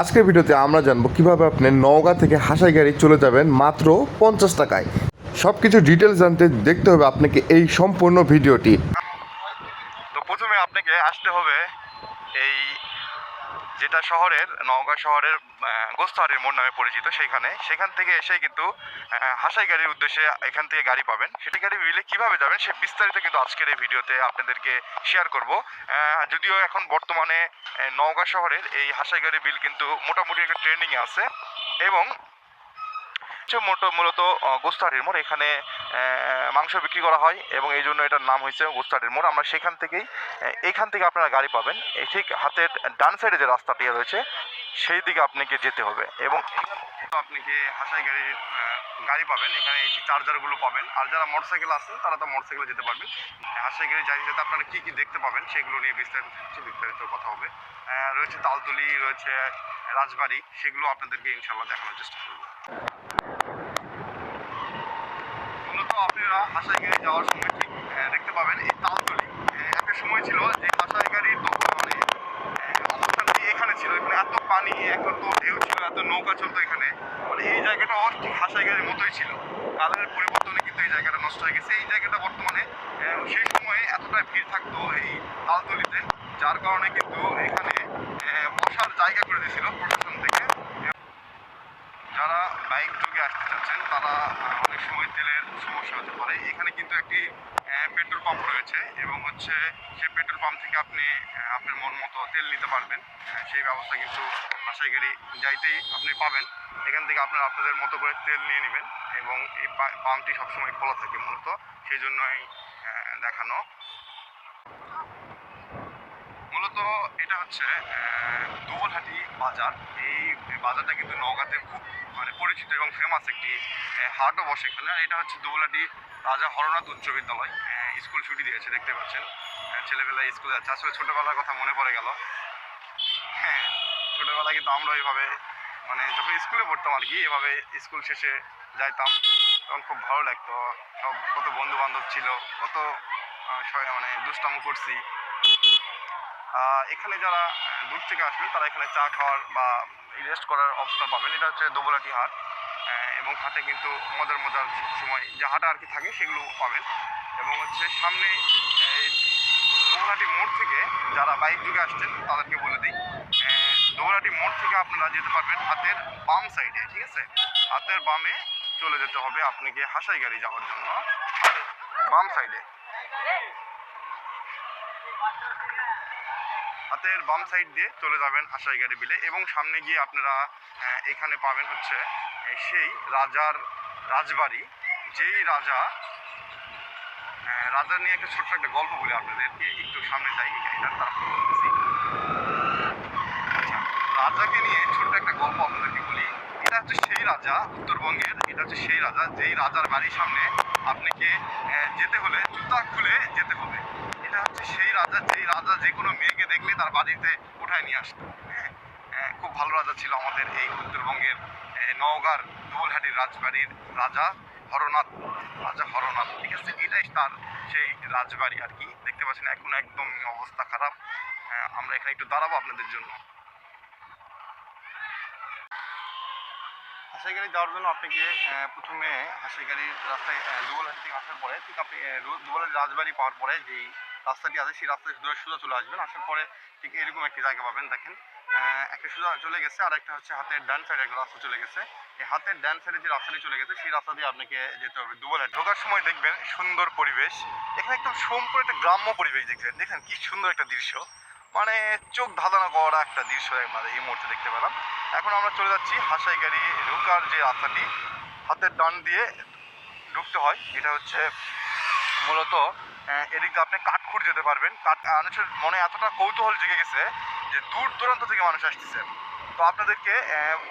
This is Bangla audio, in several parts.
আজকের ভিডিওতে আমরা জানব কীভাবে আপনি নওগাঁ থেকে হাসাই গাড়ি চলে যাবেন মাত্র পঞ্চাশ টাকায়। সব কিছু ডিটেলস জানতে দেখতে হবে আপনাকে এই সম্পূর্ণ ভিডিওটি তো প্রথমে আপনাকে আসতে হবে এই যেটা শহরের, নওগাঁ শহরের গোস্তাহারির মোড় নামে পরিচিত সেইখানে। সেখান থেকে এসে কিন্তু হাসাই গাড়ির উদ্দেশ্যে এখান থেকে গাড়ি পাবেন। সেটি গাড়ি মিলে কীভাবে যাবেন সে বিস্তারিত কিন্তু আজকের এই ভিডিওতে আপনাদেরকে শেয়ার করব। যদিও এখন বর্তমানে নওগাঁ শহরের এই হাসাই গাড়ি বিল কিন্তু মোটামুটি একটা ট্রেন্ডিংয়ে আছে। এবং হচ্ছে মোটো মূলত আহ, মোড়। এখানে মাংস বিক্রি করা হয় এবং এই জন্য এটার নাম হয়েছে গোস্তাহারির মোড়। আমরা সেখান থেকেই আহ, এইখান থেকে আপনারা গাড়ি পাবেন। এই ঠিক হাতের ডান সাইডে যে রাস্তাটি রয়েছে সেই দিকে আপনাকে যেতে হবে এবং এখান আপনাকে হাসাই গাড়ির গাড়ি পাবেন এখানে এই চার্জারগুলো পাবেন। আর যারা মোটরসাইকেল আছেন তারা তো মোটরসাইকেলে যেতে পারবেন। হাসাই গাড়ি যাই যেতে আপনারা কী কী দেখতে পাবেন সেগুলো নিয়ে বিস্তারিত বিস্তারিত কথা হবে। রয়েছে তালতলি রয়েছে রাজবাড়ি সেগুলো আপনাদেরকে ইনশাল্লাহ দেখানোর চেষ্টা করব। আপনারা হাসাইগাড়ি যাওয়ার সময় ঠিক দেখতে পাবেন এই তালতলি। একটা সময় ছিল যে তখন মানে অবস্থানটি এখানে ছিল। এখানে এত পানি, এত ঢেউ ছিল, এত নৌকা চলতো এখানে। মানে এই জায়গাটাও ঠিক হাসাইগাড়ির মতোই ছিল। কালারের পরিবর্তনে কিন্তু এই জায়গাটা নষ্ট হয়ে গেছে। এই জায়গাটা বর্তমানে সেই সময়ে এতটা ভিড় থাকতো এই তালতলিতে, যার কারণে কিন্তু এখানে বসার জায়গা করে দিয়েছিল প্রশাসন থেকে। যারা বাইক যোগে আসতে চাচ্ছেন তারা অনেক সময় তেলের সমস্যা হতে পারে। এখানে কিন্তু একটি পেট্রোল পাম্প রয়েছে এবং হচ্ছে সেই পেট্রোল পাম্প থেকে আপনি আপনার মন মতো তেল নিতে পারবেন। সেই ব্যবস্থা কিন্তু বাসায় গাড়ি যাইতেই আপনি পাবেন। এখান থেকে আপনারা আপনাদের মতো করে তেল নিয়ে নেবেন এবং এই পাম্পটি সবসময় খোলা থাকে মূলত। সেই জন্যই দেখানো। মূলত এটা হচ্ছে দুবলহাটি বাজার। এই বাজারটা কিন্তু নওগাঁতে খুব মানে পরিচিত এবং ফেমাস একটি হাটও বসে এখানে। এটা হচ্ছে দুবলহাটি রাজা হরনাথ উচ্চ বিদ্যালয়। স্কুল ছুটি দিয়েছে, দেখতে পাচ্ছেন। ছেলেবেলায় স্কুল যাচ্ছে। আসলে ছোটোবেলার কথা মনে পড়ে গেল। হ্যাঁ ছোটোবেলায় কিন্তু আমরা এইভাবে মানে যখন স্কুলে পড়তাম আর কি, এভাবে স্কুল শেষে যাইতাম। তখন খুব ভালো লাগতো। সব কত বন্ধু বান্ধব ছিল, কত মানে দুষ্টামো করছি। এখানে যারা দূর থেকে আসবেন, তারা এখানে চা খাওয়ার বা রেস্ট করার অবস্থা পাবেন। এটা হচ্ছে দোবলাটি হাট এবং হাটে কিন্তু মজার মজার সময় যে হাটা আর কি থাকে, সেগুলো পাবেন। এবং হচ্ছে সামনে, এই দোবলাটি মোড় থেকে যারা বাইক যুগে আসছেন, তাদেরকে বলে দিই। দোবলাটি মোড় থেকে আপনারা যেতে পারবেন হাতের বাম সাইডে ঠিক আছে? হাতের বামে চলে যেতে হবে আপনাকে হাসাই গাড়ি যাওয়ার জন্য বাম সাইডে হাতের বাম সাইড দিয়ে চলে যাবেন হাসাই গাড়ি বিলে এবং সামনে গিয়ে আপনারা এখানে পাবেন হচ্ছে সেই রাজার রাজবাড়ি। যেই রাজা রাজা নিয়ে একটা ছোট্ট একটা গল্প বলি আপনাদেরকে একটু সামনে যাই তারপর আচ্ছা, রাজাকে নিয়ে ছোট্ট একটা গল্প আপনাদেরকে বলি। এটা হচ্ছে সেই রাজা উত্তরবঙ্গের এটা হচ্ছে সেই রাজা যেই রাজার বাড়ির সামনে আপনাকে যেতে হলে জুতা খুলে যেতে হবে। এটা হচ্ছে সেই রাজা যেই রাজা যে কোনো মেয়েকে দেখলে তার বাড়িতে উঠায় নিয়ে আসতো। হ্যাঁ খুব ভালো রাজা ছিল আমাদের এই উত্তরবঙ্গের আহ, নওগাঁর দুবলহাটির রাজবাড়ির রাজা হরনাথ রাজা হরনাথ ঠিক আছে? এটাই তার সেই রাজবাড়ি আর কি। দেখতে পাচ্ছেন এখন একদম অবস্থা খারাপ। আমরা এখানে একটু দাঁড়াবো আপনাদের জন্য। হাসাইগাড়ি যাওয়ার জন্য আপনাকে আহ, প্রথমে হাসাইগাড়ির রাস্তায় দুবলহাটি থেকে আসার পরে ঠিক আপনি দুবলহাটি রাজবাড়ি পাওয়ার পরে যেই রাস্তাটি আছে সেই রাস্তা ধরে সোজা চলে আসবেন, আসার পরে ঠিক এরকম একটি জায়গা পাবেন, দেখেন। একটা সোজা চলে গেছে, আর একটা হচ্ছে হাতের ডান সাইডে একটা রাস্তা চলে গেছে। এই হাতের ডান সাইডে যে রাস্তাটি চলে গেছে, সেই রাস্তা দিয়ে আপনাকে যেতে হবে দুবলহাটি ঢোকার সময় দেখবেন সুন্দর পরিবেশ। এখানে একদম সম্পূর্ণ একটা গ্রাম্য পরিবেশ দেখবেন দেখেন কি সুন্দর একটা দৃশ্য। মানে চোখ ধাঁধানো করা একটা দৃশ্য আমরা এই মুহূর্তে দেখতে পেলাম। এখন আমরা চলে যাচ্ছি হাসাই গাড়ি ঢোকার যে রাস্তাটি, হাতের ডান দিয়ে ঢুকতে হয়। এটা হচ্ছে মূলত এদিক দিয়ে আপনি কাঠখুর যেতে পারবেন। কাঠ মানুষের মনে এতটা কৌতূহল জেগে গেছে যে দূর দূরান্ত থেকে মানুষ আসতেছে। তো আপনাদেরকে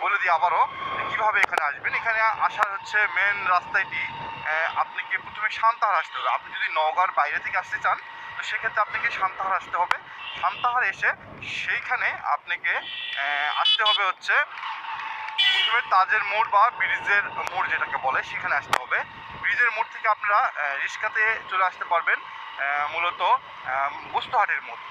বলে দিই আবারও কীভাবে এখানে আসবেন। এখানে আসার হচ্ছে মেন রাস্তাটি আপনাকে প্রথমে সান্তাহার আসতে হবে। আপনি যদি নওগাঁর বাইরে থেকে আসতে চান, তো সেক্ষেত্রে আপনাকে সান্তাহার আসতে হবে। সান্তাহার এসে সেইখানে আপনাকে আসতে হবে হচ্ছে প্রথমে তাজের মোড় বা ব্রিজের মোড় যেটাকে বলে, সেখানে আসতে হবে। ব্রিজের মোড় থেকে আপনারা রিক্সাতে চলে আসতে পারবেন মূলত গোস্তহাটের মোড়।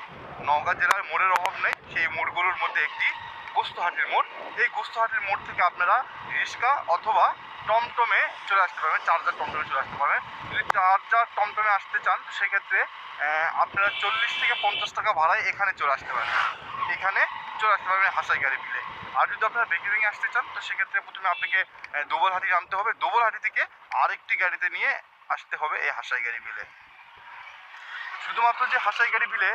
নওগাঁ জেলার মোড়ের অভাব নেই, সেই মোড়গুলোর মধ্যে একটি গোস্তহাটের মোড়। এই গোস্তহাটের মোড় থেকে আপনারা রিক্সা অথবা টমটমে চলে আসতে পারবেন, চার্জার টমটমে চলে আসতে পারবেন। যদি চার্জার টমটমে আসতে চান, সেক্ষেত্রে আপনারা চল্লিশ থেকে পঞ্চাশ টাকা ভাড়ায় এখানে চলে আসতে পারবেন। এখানে চলে আসতে পারবেন হাসাই গাড়ি বিলে। আর যদি আপনারা বেঁকে ভেঙে আসতে চান, তো সেক্ষেত্রে প্রথমে আপনাকে দোবলহাটি নামতে হবে। দোবলহাটি থেকে আরেকটি গাড়িতে নিয়ে আসতে হবে এই হাসাই গাড়ি বিলে। শুধুমাত্র যে হাসাই গাড়ি বিলে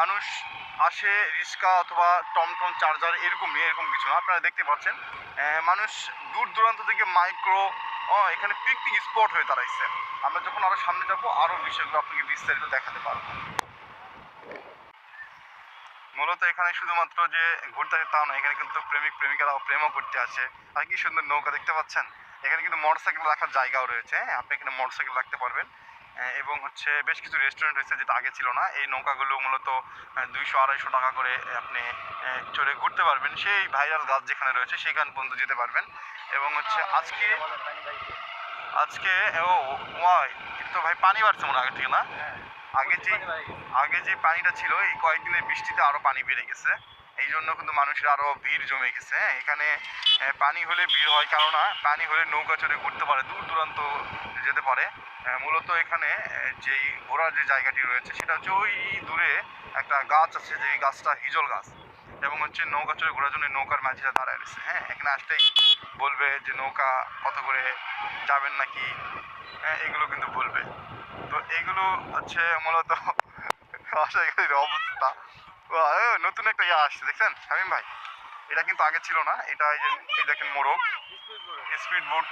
মানুষ আসে, রিক্সা অথবা টমটম, চার্জার, এরকম নিয়ে এরকম কিছু না। আপনারা দেখতে পাচ্ছেন মানুষ দূর দূরান্ত থেকে মাইক্রো এখানে পিকনিক স্পট হয়ে দাঁড়াইছে। আমরা যখন আরও সামনে যাব, আরও বিষয়গুলো আপনাকে বিস্তারিত দেখাতে পারব। মূলত এখানে শুধুমাত্র যে ঘুরতে আসে তাও না, এখানে কিন্তু প্রেমিক, প্রেমিকারাও প্রেমও করতে আসে। আর কি সুন্দর নৌকা দেখতে পাচ্ছেন? এখানে কিন্তু মোটরসাইকেল রাখার জায়গাও রয়েছে হ্যাঁ? আপনি এখানে মোটরসাইকেল রাখতে পারবেন। এবং হচ্ছে বেশ কিছু রেস্টুরেন্ট রয়েছে যেটা আগে ছিল না। এই নৌকাগুলো মূলত দুইশো, আড়াইশো টাকা করে আপনি চড়ে ঘুরতে পারবেন। সেই ভাইরাল গাছ যেখানে রয়েছে সেখান পর্যন্ত যেতে পারবেন। এবং হচ্ছে আজকে আজকে, ও ওয়াই, কিন্তু ভাই পানি বাড়ছে মনে আগে থেকে না? আগে যে আগে যে পানিটা ছিল, এই কয়েকদিনের বৃষ্টিতে আরও পানি বেড়ে গেছে। এই জন্য কিন্তু মানুষের আরও ভিড় জমে গেছে হ্যাঁ? এখানে পানি হলে ভিড় হয়, কেননা পানি হলে নৌকা চড়ে ঘুরতে পারে, দূর দূরান্ত যেতে পারে। মূলত এখানে যেই ঘোরার যে জায়গাটি রয়েছে, সেটা হচ্ছে ওই দূরে একটা গাছ আছে, যে গাছটা হিজল গাছ, এবং হচ্ছে নৌকা চড়ে ঘোরার জন্য নৌকার মাঝিরা দাঁড়ায় রয়েছে হ্যাঁ? এখানে আসতেই বলবে যে নৌকা কত করে যাবেন নাকি হ্যাঁ? এগুলো কিন্তু বলবে। তো এগুলো হচ্ছে মূলত আশাগাড়ির অবস্থা। নতুন একটা ইয়ে আসছে, দেখছেন? শামিম ভাই, এটা কিন্তু আগে ছিল না, এটা এই যে, এই দেখেন মোরগ স্পিড বোট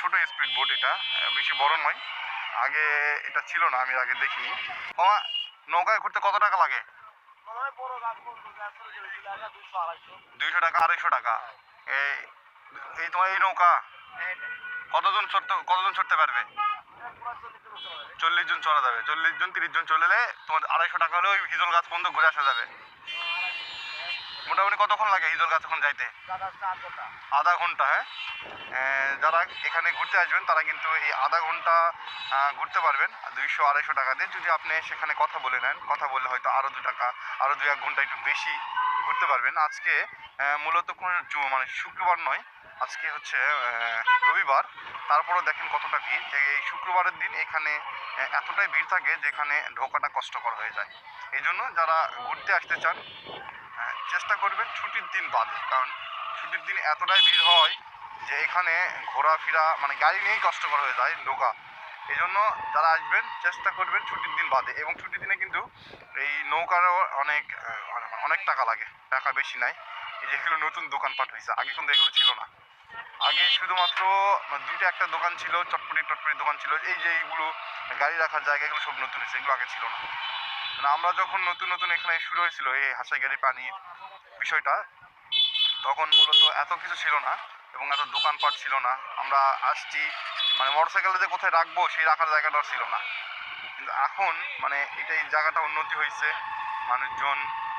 ছোট স্পিড বোট এটা বেশি বড় নয়। আগে এটা ছিল না, আমি আগে দেখিনি। মামা নৌকায় ঘুরতে কত টাকা লাগে? দুইশো টাকা, আড়াইশো টাকা। এই এই তোমার এই নৌকা কতজন চড়তে কতজন চড়তে পারবে? চল্লিশ জন চড়া যাবে। চল্লিশ জন, তিরিশ জন চলে তোমার আড়াইশো টাকা হলে ওই হিজল গাছ পর্যন্ত ঘুরে আসা যাবে। মোটামুটি কতক্ষণ লাগে হিজল গাছ এখন যাইতে? আধা ঘণ্টা হ্যাঁ? যারা এখানে ঘুরতে আসবেন, তারা কিন্তু এই আধা ঘণ্টা ঘুরতে পারবেন। দুইশো, আড়াইশো টাকা দিয়ে যদি আপনি সেখানে কথা বলে নেন, কথা বলে হয়তো আরও দু টাকা আরও দু এক ঘণ্টা একটু বেশি ঘুরতে পারবেন। আজকে মূলত কোনো মানে শুক্রবার নয়, আজকে হচ্ছে রবিবার। তারপরেও দেখেন কতটা ভিড়। যে এই শুক্রবারের দিন এখানে এতটাই ভিড় থাকে যেখানে ঢোকাটা কষ্টকর হয়ে যায়। এই জন্য যারা ঘুরতে আসতে চান চেষ্টা করবেন ছুটির দিন বাদে। কারণ ছুটির দিন এতটাই ভিড় হয় যে এখানে ঘোরাফেরা মানে গাড়ি নিয়েই কষ্টকর হয়ে যায় ঢোকা এই জন্য যারা আসবেন, চেষ্টা করবেন ছুটির দিন বাদে। এবং ছুটির দিনে কিন্তু এই নৌকারও অনেক মানে অনেক টাকা লাগে, টাকা বেশি নাই। এই যেগুলো নতুন দোকানপাট হয়েছে আগে কিন্তু এগুলো ছিল না। আগে শুধুমাত্র মানে দুইটা একটা দোকান ছিল, চটপটি টটপটি দোকান ছিল, এই যে এইগুলো গাড়ি রাখার জায়গাগুলো সব নতুন হয়েছে এগুলো আগে ছিল না। মানে আমরা যখন নতুন নতুন এখানে শুরু হয়েছিল, এই হাসাই গাড়ি পানির বিষয়টা, তখন মূলত এত কিছু ছিল না এবং এত দোকানপাট ছিল না। আমরা আসছি মানে মোটরসাইকেলে যে কোথায় রাখব, সেই রাখার জায়গাটাও ছিল না। কিন্তু এখন মানে এটা এই জায়গাটা উন্নতি হয়েছে মানুষজন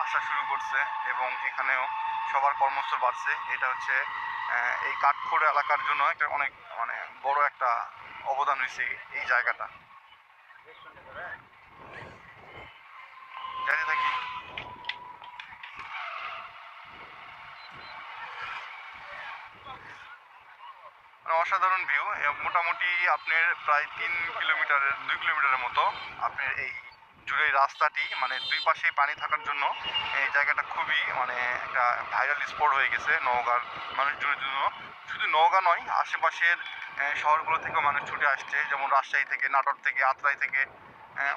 আসা শুরু করছে এবং এখানেও সবার কর্মস্থল বাড়ছে। এটা হচ্ছে এই কাঠখোড় এলাকার জন্য একটা অনেক মানে বড় একটা অবদান হয়েছে এই জায়গাটা। জানি থাকি মানে অসাধারণ ভিউ মোটামুটি আপনার প্রায় তিন কিলোমিটারের, দুই কিলোমিটারের মতো আপনার এই জুড়ে রাস্তাটি মানে দুই পাশে পানি থাকার জন্য এই জায়গাটা খুবই মানে একটা ভাইরাল স্পট হয়ে গেছে নওগাঁর মানুষজনের জন্য শুধু নওগাঁ নয়, আশেপাশের শহরগুলো থেকেও মানুষ ছুটে আসছে, যেমন রাজশাহী থেকে, নাটোর থেকে, আত্রাই থেকে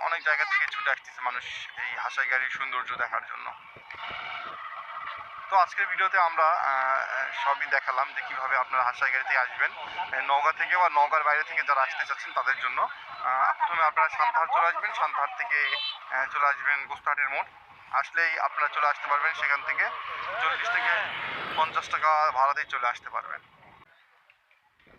অনেক জায়গা থেকে ছুটে আসতেছে মানুষ এই হাসাই গাড়ির সৌন্দর্য দেখার জন্য। তো আজকের ভিডিওতে আমরা সবই দেখালাম যে কীভাবে আপনারা হাসাই গাড়িতে আসবেন নওগাঁ থেকে বা নওগাঁর বাইরে থেকে যারা আসতে চাচ্ছেন তাদের জন্য প্রথমে আপনারা সান্তাহার চলে আসবেন। সান্তাহার থেকে চলে আসবেন গোস্তাহাটের মোড়। আসলেই আপনারা চলে আসতে পারবেন সেখান থেকে। চল্লিশ থেকে পঞ্চাশ টাকা ভাড়াতেই চলে আসতে পারবেন।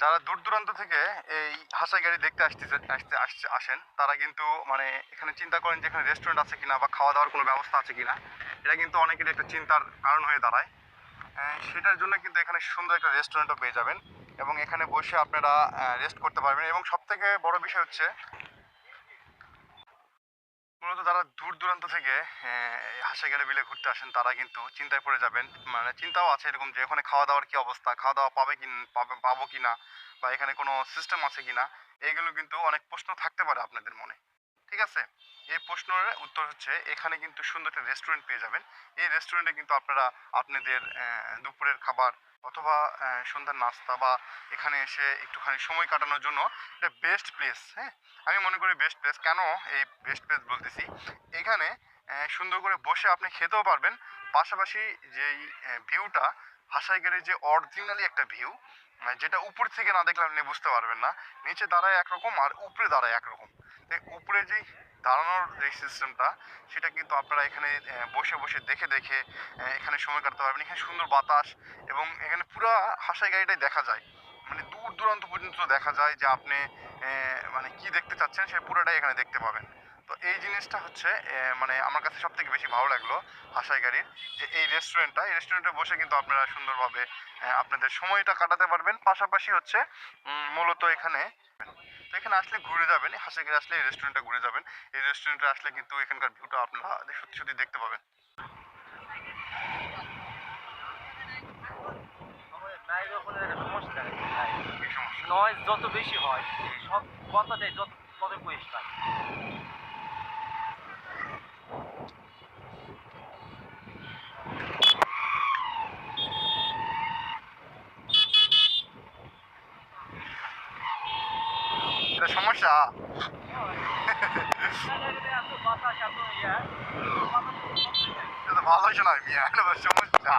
যারা দূর দূরান্ত থেকে এই হাসাই গাড়ি দেখতে আসতে আসতে, আসছে, আসেন, তারা কিন্তু মানে এখানে চিন্তা করেন যে এখানে রেস্টুরেন্ট আছে কিনা বা খাওয়া দাওয়ার কোনো ব্যবস্থা আছে কিনা। এটা কিন্তু অনেকের একটা চিন্তার কারণ হয়ে দাঁড়ায়। সেটার জন্য কিন্তু এখানে সুন্দর একটা রেস্টুরেন্টও পেয়ে যাবেন এবং এখানে বসে আপনারা রেস্ট করতে পারবেন এবং সব থেকে বড় বিষয় হচ্ছে, মূলত যারা দূর দূরান্ত থেকে হাসাগেড়ে বিলে ঘুরতে আসেন, তারা কিন্তু চিন্তায় পড়ে যাবেন। মানে চিন্তাও আছে এরকম যে ওখানে খাওয়া দাওয়ার কি অবস্থা, খাওয়া দাওয়া পাবে কি পাবে, পাবো কি না বা এখানে কোনো সিস্টেম আছে কি না এইগুলো কিন্তু অনেক প্রশ্ন থাকতে পারে আপনাদের মনে। ঠিক আছে? এই প্রশ্নের উত্তর হচ্ছে, এখানে কিন্তু সুন্দর একটা রেস্টুরেন্ট পেয়ে যাবেন। এই রেস্টুরেন্টে কিন্তু আপনারা আপনাদের দুপুরের খাবার অথবা সন্ধ্যার নাস্তা বা এখানে এসে একটুখানি সময় কাটানোর জন্য এটা বেস্ট প্লেস হ্যাঁ? আমি মনে করি বেস্ট প্লেস কেন এই বেস্ট প্লেস বলতেছি? এখানে সুন্দর করে বসে আপনি খেতেও পারবেন। পাশাপাশি যেই ভিউটা হাসাইগাড়ির যে অরিজিনালি একটা ভিউ যেটা উপর থেকে না দেখলে আপনি বুঝতে পারবেন না। নিচে দাঁড়ায় একরকম আর উপরে দাঁড়ায় একরকম। তো উপরে যেই দাঁড়ানোর যে সিস্টেমটা সেটা কিন্তু আপনারা এখানে বসে বসে দেখে দেখে এখানে সময় কাটাতে পারবেন। এখানে সুন্দর বাতাস এবং এখানে পুরো হাসাই গাড়িটাই দেখা যায়। মানে দূর দূরান্ত পর্যন্ত দেখা যায় যে আপনি মানে কি দেখতে চাচ্ছেন, সে পুরোটাই এখানে দেখতে পাবেন। তো এই জিনিসটা হচ্ছে মানে আমার কাছে সব থেকে বেশি ভালো লাগল হাসাই গাড়ির, যে এই রেস্টুরেন্টটা এই রেস্টুরেন্টে বসে কিন্তু আপনারা সুন্দরভাবে আপনাদের সময়টা কাটাতে পারবেন। পাশাপাশি হচ্ছে মূলত এখানে তো এখানে আসলে ঘুরে যাবেন হাসাইগাড়ি আসলে এই রেস্টুরেন্টটা ঘুরে যাবেন। এই রেস্টুরেন্টে আসলে কিন্তু এখানকার ভিউটা আপনারা সত্যি সত্যি দেখতে পাবেন। নয় সমস্যা। নয়েজ যত বেশি হয় সব কথাটাই যত তত পরিষ্কার এটা সমস্যা এত বাতাস এত ইয়ে এটা তো ভালো হয়েছে না মিয়া এটা তো সমস্যা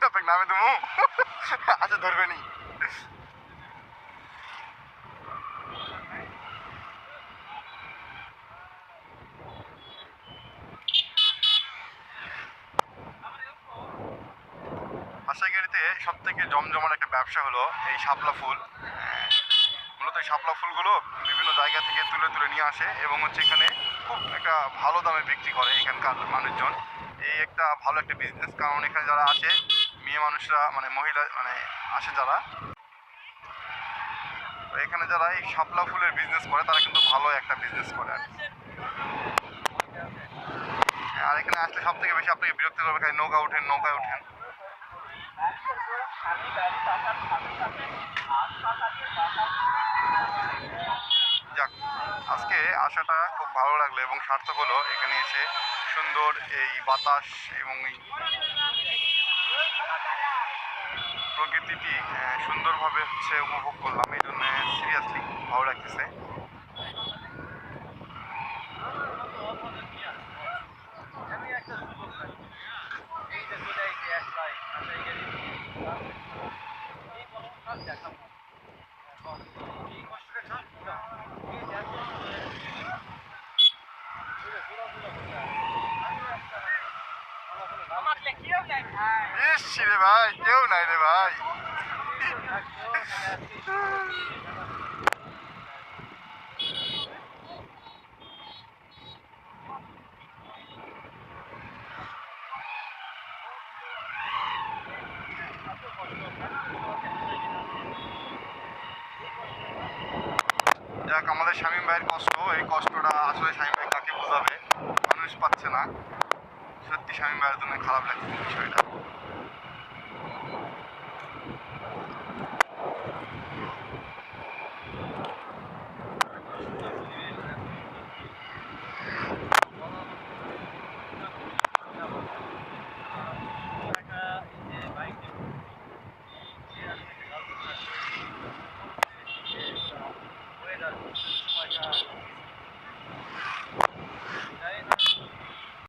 Tapos namin mo. Asa ধরবে নি হাসাইগাড়িতে সব থেকে জমজমাট একটা ব্যবসা হলো এই শাপলা ফুল। মূলত এই শাপলা ফুলগুলো বিভিন্ন জায়গা থেকে তুলে তুলে নিয়ে আসে এবং হচ্ছে এখানে খুব একটা ভালো দামে বিক্রি করে এখানকার মানুষজন। এই একটা ভালো একটা বিজনেস কারণ এখানে যারা আছে, মেয়ে মানুষরা মানে মহিলা মানে আসে যারা, তো এখানে যারা এই শাপলা ফুলের বিজনেস করে, তারা কিন্তু ভালো একটা বিজনেস করে আর আর এখানে আসলে সব থেকে বেশি আপনাকে বিরক্ত করবে খালি নৌকা উঠেন নৌকায় উঠেন যাক, আজকে আসাটা খুব ভালো লাগল এবং সার্থক হলো। এখানে এসে সুন্দর এই বাতাস এবং এই প্রকৃতিটি সুন্দরভাবে হচ্ছে উপভোগ করলাম। এই জন্য সিরিয়াসলি ভালো লাগতেছে আমি একটা সুযোগ পাই এই যে চলে আইছে একলাই কাঁচাই গেলি এই বড় কাজ দেখাবো এখন এই কষ্টটা কাজ পুরা এই দেখো আমাকে কেউ নাই ভাই ইস রে ভাই কেউ নাই রে ভাই